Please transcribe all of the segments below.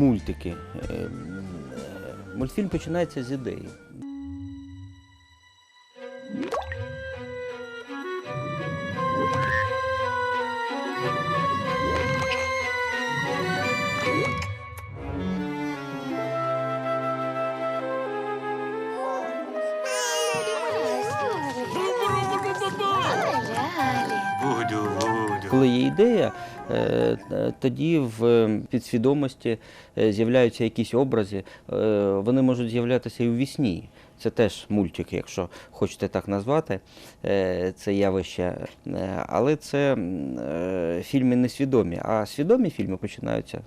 мультики. Е, е, мультфільм починається з ідеї. Коли є ідея, тоді в е, підсвідомості е, з'являються якісь образи. Е, Вони можуть з'являтися і у вісні. Це теж мультик, якщо хочете так назвати, е, це явище. Е, Але це е, фільми не свідомі. А свідомі фільми починаються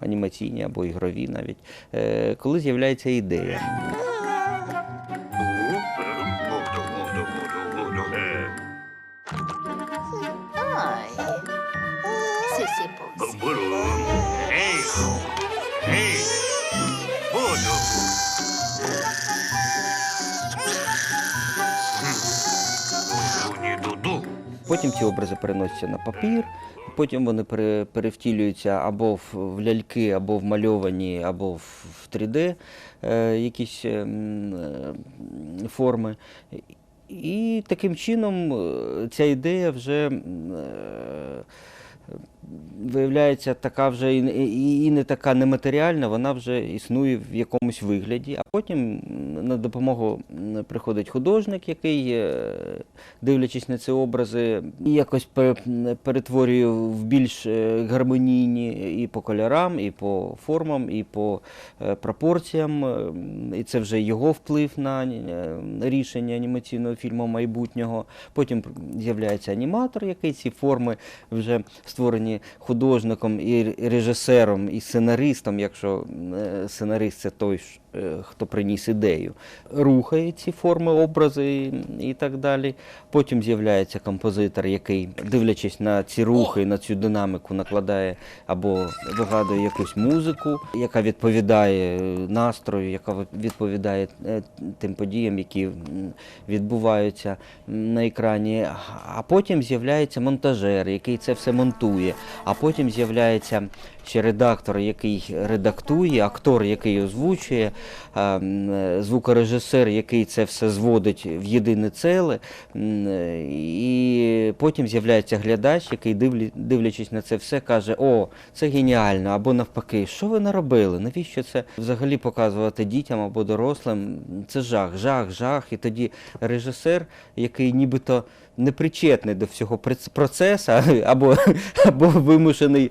анімаційні або ігрові навіть, е, коли з'являється ідея. Потім ці образи переносяться на папір, потім вони перевтілюються або в, ляльки, або в мальовані, або в, в 3D е, якісь е, е, форми. І таким чином е, ця ідея вже виявляється така вже і, і, не така нематеріальна, вона вже існує в якомусь вигляді. А потім на допомогу приходить художник, який, е, дивлячись на ці образи, якось перетворює в більш е, гармонійні і по кольорам, і по формам, і по е, пропорціям. І це вже його вплив на рішення анімаційного фільму майбутнього. Потім з'являється аніматор, який ці форми вже створені художником і режисером, і сценаристом, якщо е, сценарист це той, хто приніс ідею, рухає ці форми, образи і- і так далі. Потім з'являється композитор, який, дивлячись на ці рухи, на цю динаміку, накладає або вигадує якусь музику, яка відповідає е, настрою, яка відповідає е, тим подіям, які відбуваються на екрані. А потім з'являється монтажер, який це все монтує. А потім з'являється ще редактор, який редактує, актор, який озвучує, звукорежисер, який це все зводить в єдине ціле. М, е, І потім з'являється глядач, який, дивлячись на це все, каже: О, це геніально! Або навпаки, що ви наробили? Навіщо це взагалі показувати дітям або дорослим? Це жах, жах, жах. І тоді режисер, який нібито не причетний до всього процесу, або, або вимушений.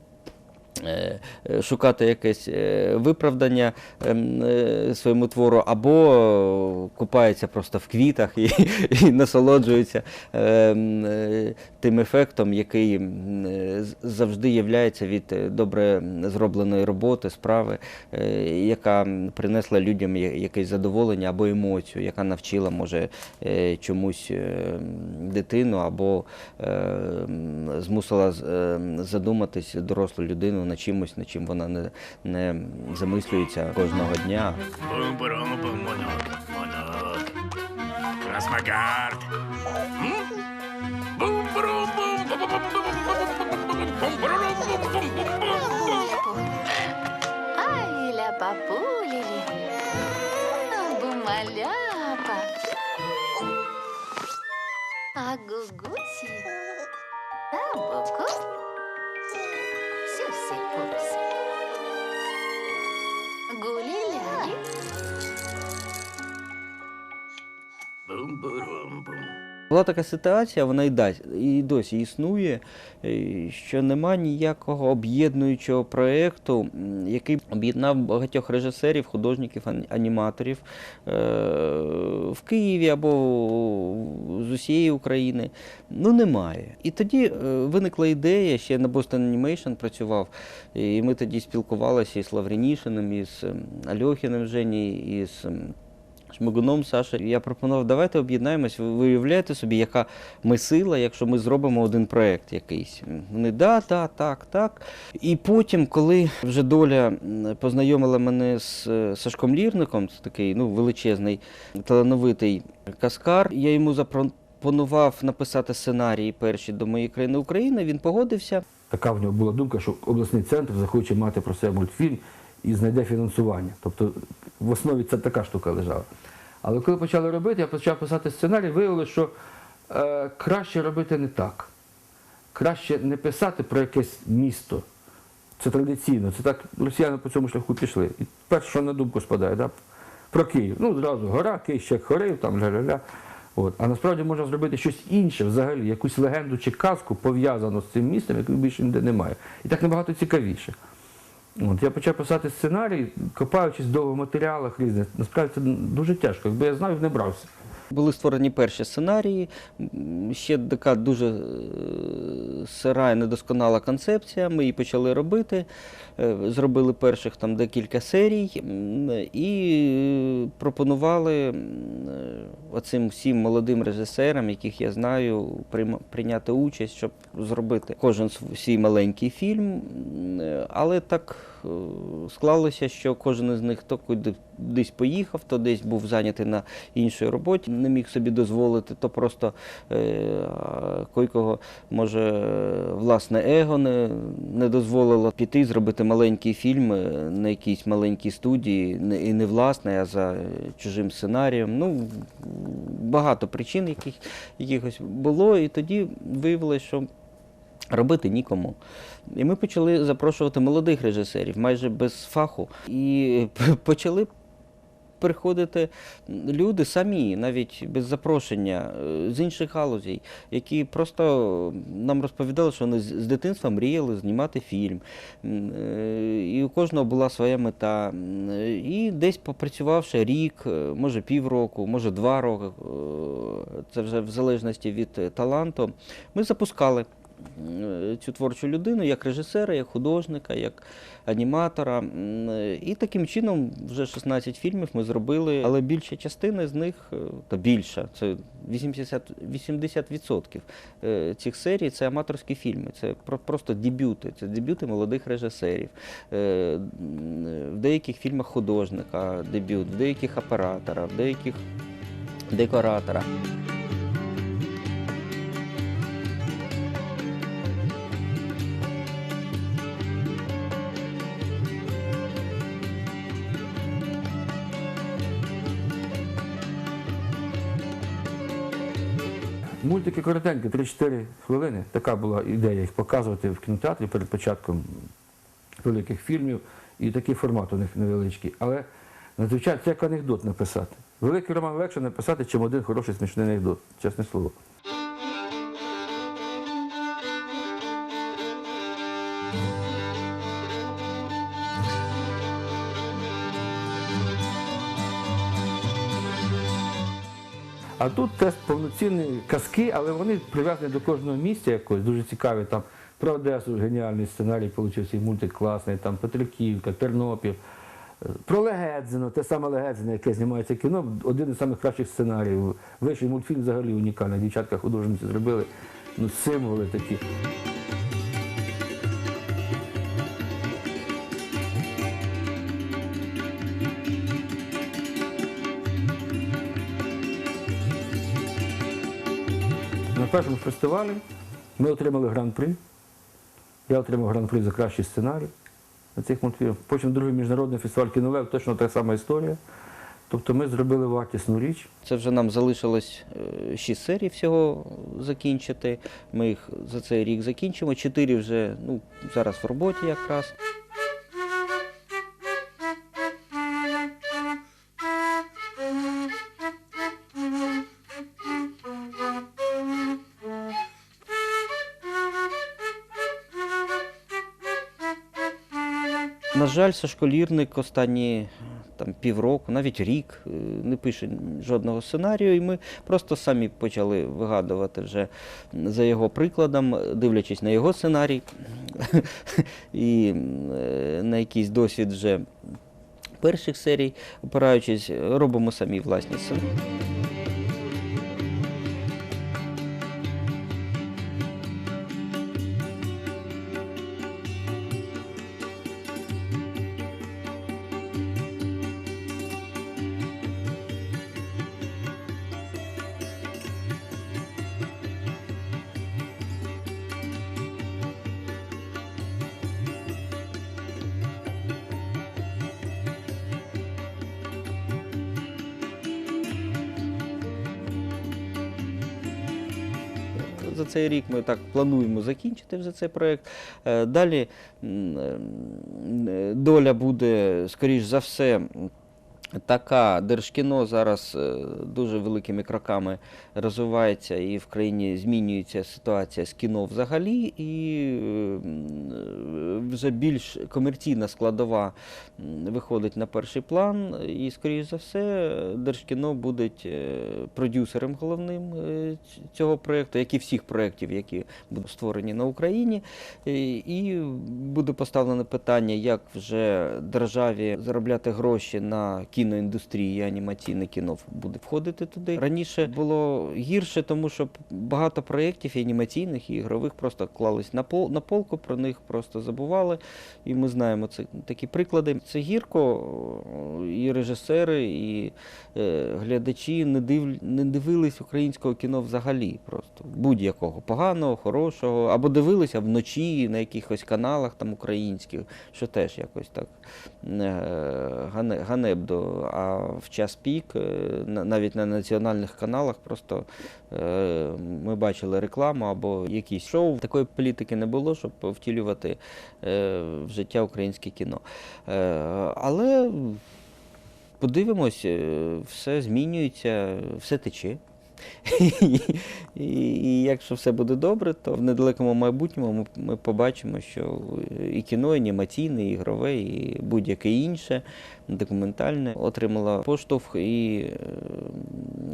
Шукати якесь е, виправдання ем, е, своєму твору, або купається просто в квітах і, і насолоджується ем, е, тим ефектом, який е, завжди являється від е, добре зробленої роботи, справи, е, яка принесла людям якесь задоволення або емоцію, яка навчила, може, е, чомусь е, дитину, або е, змусила е, задуматись дорослу людину на чимось, на чим вона не не замислюється кожного дня. Красмагард. Ай, ля папулили. Бумаляпа. А гугуси. А букуси. Була така ситуація, вона і досі існує, е, що нема ніякого об'єднуючого проєкту, який об'єднав багатьох режисерів, художників, аніматорів е, в Києві або з усієї України. Ну, немає. І тоді е, виникла ідея, ще на Boston Animation працював, і ми тоді спілкувалися із Лаврінішиним, із ем, Альохіним Жені, із. Шмигуном Саша, я пропонував, давайте об'єднаємось. Ви уявляєте собі, яка ми сила, якщо ми зробимо один проєкт якийсь. Вони да, да, так, так. І потім, коли вже доля познайомила мене з е, Сашком Лірником, це такий ну, величезний, талановитий каскар, я йому запропонував написати сценарії перші до моєї країни України. Він погодився. така в нього була думка, що обласний центр захоче мати про себе мультфільм і знайде фінансування. Тобто в основі це така штука лежала. Але коли почали робити, я почав писати сценарій, виявилося, що е, краще робити не так. Краще не писати про якесь місто. Це традиційно, це так росіяни по цьому шляху пішли. І перше, що на думку спадає, да? про Київ. Ну, зразу гора, Київ ще хорив, там ля-ля-ля. От. А насправді можна зробити щось інше взагалі, якусь легенду чи казку пов'язану з цим містом, якої більше ніде немає. І так набагато цікавіше. От, я почав писати сценарій, копаючись довго в матеріалах різних. Насправді це дуже тяжко. Якби я знав, не брався. Були створені перші сценарії, ще така дуже е, сира і недосконала концепція. Ми її почали робити. Е, Зробили перших там декілька серій і пропонували е, оцим всім молодим режисерам, яких я знаю, прийняти участь, щоб зробити кожен свій маленький фільм. Але так склалося, що кожен із них то десь поїхав, то десь був зайнятий на іншій роботі, не міг собі дозволити, то просто е, койкого, може, е, власне его не, не дозволило піти, зробити маленький фільм е, на якійсь маленькій студії, і не власне, а за е, чужим сценарієм. Ну, багато причин яких, якихось було, і тоді виявилося, що робити нікому. І ми почали запрошувати молодих режисерів, майже без фаху. І почали приходити люди самі, навіть без запрошення е, з інших галузей, які просто нам розповідали, що вони з дитинства мріяли знімати фільм. Е, І у кожного була своя мета. Е, І десь попрацювавши рік, може півроку, може два роки, це вже в залежності від таланту, ми запускали цю творчу людину як режисера, як художника, як аніматора. Е, І таким чином вже 16 фільмів ми зробили, але більша частина з них, е, та більша, це 80%, 80% е, цих серій це аматорські фільми, це просто дебюти, це дебюти молодих режисерів. Е, В деяких фільмах художника дебют, в деяких оператора, в деяких декоратора. Мультики коротенькі, 3-4 хвилини. Така була ідея їх показувати в кінотеатрі перед початком великих фільмів. І такий формат у них невеличкий. Але надзвичайно це як анекдот написати. Великий роман легше написати, чим один хороший смішний анекдот, чесне слово. А тут тест повноцінні казки, але вони прив'язані до кожного місця якось, дуже цікаві. Там про Одесу геніальний сценарій вийшов і мультик класний, там Петриківка, Тернопіль. Про Легедзино, те саме Легедзино, яке знімається кіно, один із самих кращих сценаріїв. Вийшов мультфільм взагалі унікальний. Дівчатка художниці зробили ну, символи такі. Першому фестивалі ми отримали гран-при. Я отримав гран-при за кращий сценарій на цих мультфільмах. Потім другий міжнародний фестиваль кінолев, точно та сама історія. Тобто ми зробили вартісну річ. Це вже нам залишилось е, шість серій всього закінчити. Ми їх за цей рік закінчимо. Чотири вже ну, зараз в роботі якраз. На жаль, Сашколірник останні там, півроку, навіть рік е, не пише жодного сценарію, і ми просто самі почали вигадувати вже за його прикладом, дивлячись на його сценарій і е, на якийсь досвід вже перших серій, опираючись, робимо самі власні сценарії. За цей рік. Ми так плануємо закінчити вже цей проєкт. Е, Далі е, доля буде, скоріш за все, Така Держкіно зараз е, дуже великими кроками розвивається і в країні змінюється ситуація з кіно взагалі, і е, вже більш комерційна складова виходить на перший план. І, скоріш за все, Держкіно буде е, продюсером головним е, цього проєкту, як і всіх проєктів, які будуть створені на Україні. І- І буде поставлене питання, як вже державі заробляти гроші на кіноіндустрії, анімаційне кіно буде входити туди. Раніше було гірше, тому що багато проєктів і анімаційних і ігрових просто клались на пол на полку, про них просто забували. І ми знаємо це такі приклади. Це гірко, і режисери, і е, глядачі не, див, не дивились українського кіно взагалі, просто будь-якого поганого, хорошого, або дивилися вночі на якихось каналах там українських, що теж якось так е, гане- ганебдо. А в час пік, е, навіть на національних каналах, просто е, ми бачили рекламу або якісь шоу. Такої політики не було, щоб втілювати е, в життя українське кіно. Але подивимось, все змінюється, все тече. І, і, якщо все буде добре, то в недалекому майбутньому ми, ми побачимо, що і кіно, і анімаційне, і ігрове, і будь-яке інше документальне отримало поштовх, і е,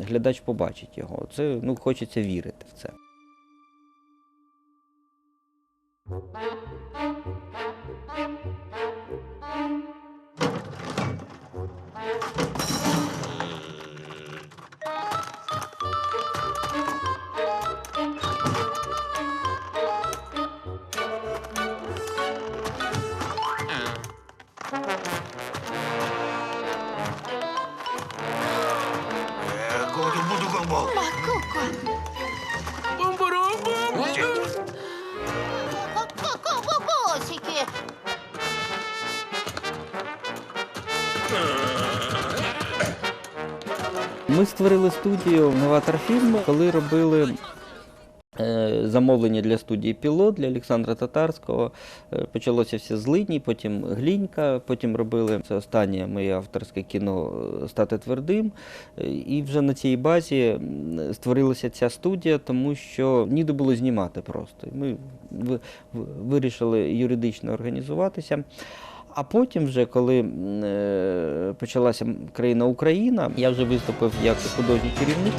глядач побачить його. Це ну, хочеться вірити в це. Ми створили студію Новатор Фільм, коли робили е, замовлення для студії Пілот для Олександра Татарського. Е, Почалося все з Лині, потім Глінька, потім робили це останнє моє авторське кіно Стати твердим. Е, І вже на цій базі створилася ця студія, тому що ніде було знімати просто. Ми ви- ви- вирішили юридично організуватися. А потім, вже, коли е, почалася країна Україна, я вже виступив як художній керівник.